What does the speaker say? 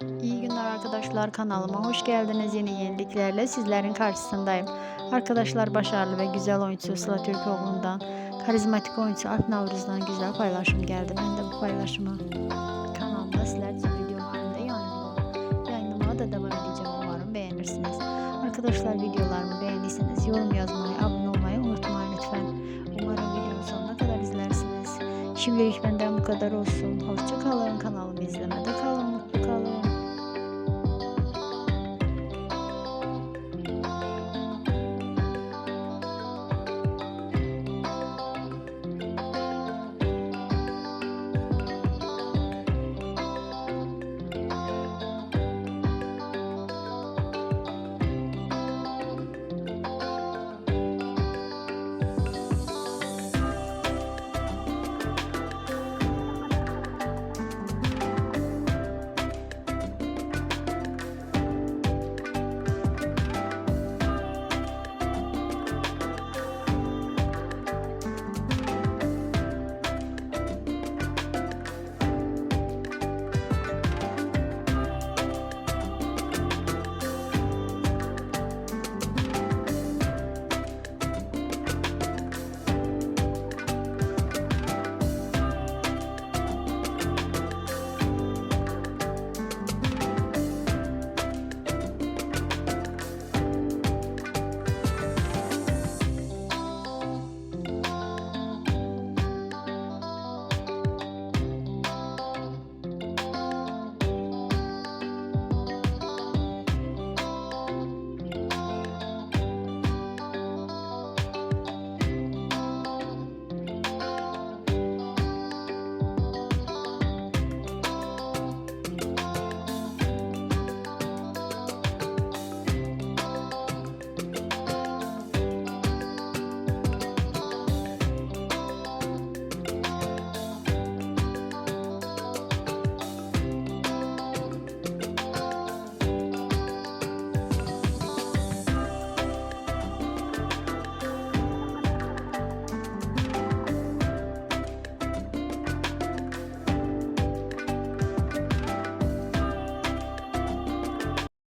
İyi günler arkadaşlar kanalıma hoş geldiniz. Yeni yeniliklerle sizlerin karşısındayım. Arkadaşlar başarılı ve güzel oyuncu Sıla Türkoğlu'ndan, karizmatik oyuncu Alp Navruz'dan güzel paylaşım geldi. Ben de bu paylaşımı kanalımda sizler için video halinde yayınlıyorum. Yayınlamaya da devam edeceğim umarım beğenirsiniz. Arkadaşlar videolarımı beğendiyseniz yorum yazmayı, abone olmayı unutmayın lütfen. Umarım videonun sonuna kadar izlersiniz. Şimdilik benden bu kadar olsun. hoşçakalın. Kanalımı izlemede kalın.